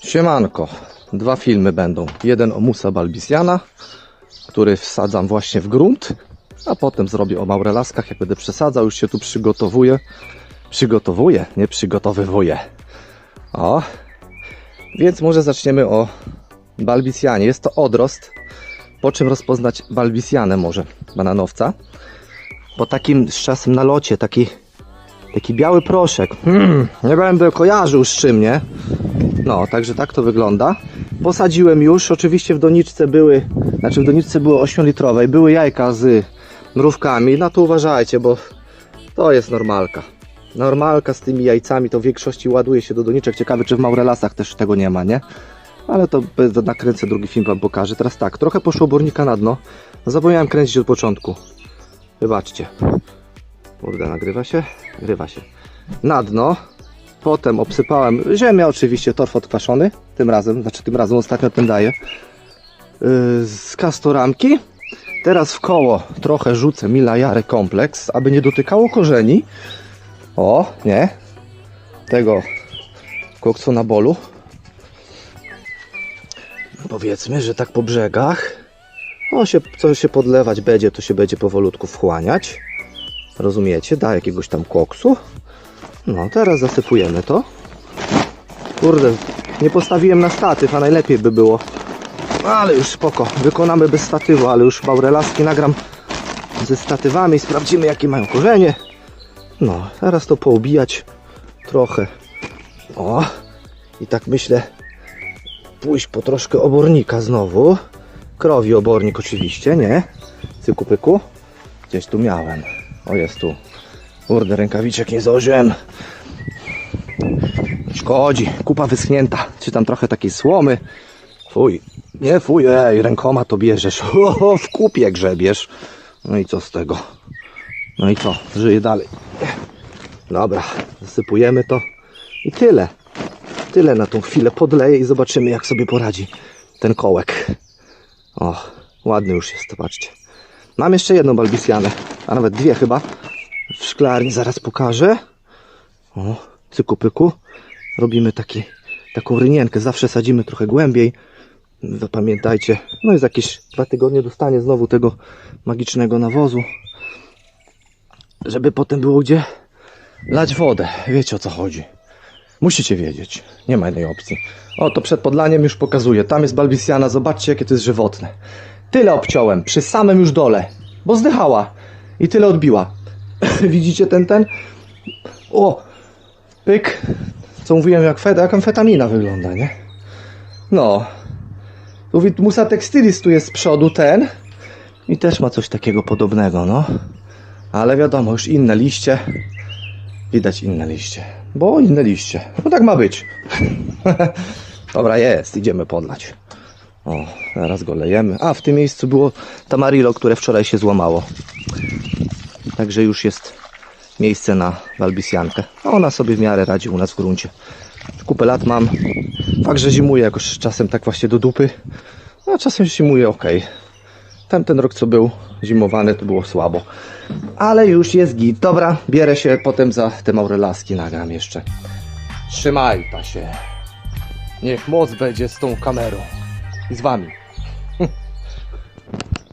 Siemanko. Dwa filmy będą. Jeden o Musa Balbisiana, który wsadzam właśnie w grunt, a potem zrobię o maurelaskach, jak będę przesadzał, już się tu przygotowuję. Przygotowuję, nie przygotowywuję. O, więc może zaczniemy o Balbisianie. Jest to odrost, po czym rozpoznać Balbisianę może, bananowca. Po takim z czasem nalocie, taki, taki biały proszek. Hmm, nie będę kojarzył z czym, nie? No, także tak to wygląda. Posadziłem już, oczywiście w doniczce były, znaczy w doniczce było 8-litrowej, były jajka z mrówkami, na to uważajcie, bo to jest normalka. Normalka z tymi jajcami to w większości ładuje się do doniczek. Ciekawe, czy w Maurelasach też tego nie ma, nie? Ale to nakręcę, drugi film wam pokażę. Teraz tak, trochę poszło bornika na dno. Zapomniałem kręcić od początku. Wybaczcie. Kurde, nagrywa się? Nagrywa się. Na dno. Potem obsypałem ziemię, oczywiście torf odkwaszony. Tym razem, znaczy tym razem ostatnio ten daję. Yy, z kastoramki. Teraz w koło trochę rzucę milajary kompleks, aby nie dotykało korzeni. O, nie. Tego koksu na bolu. Powiedzmy, że tak po brzegach. O, się, co się podlewać będzie, to się będzie powolutku wchłaniać. Rozumiecie? Da jakiegoś tam koksu. No, teraz zasypujemy to. Kurde, nie postawiłem na statyw, a najlepiej by było. Ale już spoko, wykonamy bez statywu, ale już maurelaski nagram ze statywami, sprawdzimy jakie mają korzenie. No, teraz to poubijać trochę. O, i tak myślę, pójść po troszkę obornika znowu. Krowi obornik oczywiście, nie? Cyku pyku. Gdzieś tu miałem. O, jest tu. Kurde, rękawiczek nie założyłem. Szkodzi. Kupa wyschnięta. Czy tam trochę takiej słomy. Fuj. Nie fuj, ej, rękoma to bierzesz. O, w kupie grzebiesz. No i co z tego? No i co? Żyje dalej. Dobra, zasypujemy to. I tyle. Tyle na tą chwilę podleję i zobaczymy jak sobie poradzi ten kołek. O, ładny już jest, zobaczcie. Mam jeszcze jedną balbisjanę, a nawet dwie chyba. W szklarni zaraz pokażę. O, cyku pyku. Robimy taki, taką rynienkę. Zawsze sadzimy trochę głębiej. Zapamiętajcie. No jest jakieś dwa tygodnie dostanie znowu tego magicznego nawozu. Żeby potem było gdzie lać wodę. Wiecie o co chodzi. Musicie wiedzieć. Nie ma innej opcji. O, to przed podlaniem już pokazuję. Tam jest balbisiana. Zobaczcie, jakie to jest żywotne. Tyle obciąłem. Przy samym już dole. Bo zdychała. I tyle odbiła. Widzicie ten, ten? O! Pyk. Co mówiłem, jak, feta, jak amfetamina wygląda, nie? No. Tu Musa Textilis tu jest z przodu ten. I też ma coś takiego podobnego, no. Ale wiadomo, już inne liście. Widać inne liście. Bo inne liście. No tak ma być. Dobra, jest. Idziemy podlać. O, teraz go lejemy. A, w tym miejscu było tamarillo, które wczoraj się złamało. Także już jest miejsce na walbisjankę. A Ona sobie w miarę radzi u nas w gruncie. Kupę lat mam. Fakt, że zimuje jakoś czasem tak właśnie do dupy. A czasem zimuje ok. Tamten rok co był zimowany to było słabo. Ale już jest git. Dobra, bierę się potem za te maurelaski nagram jeszcze. Trzymaj się. Niech moc będzie z tą kamerą. I z wami.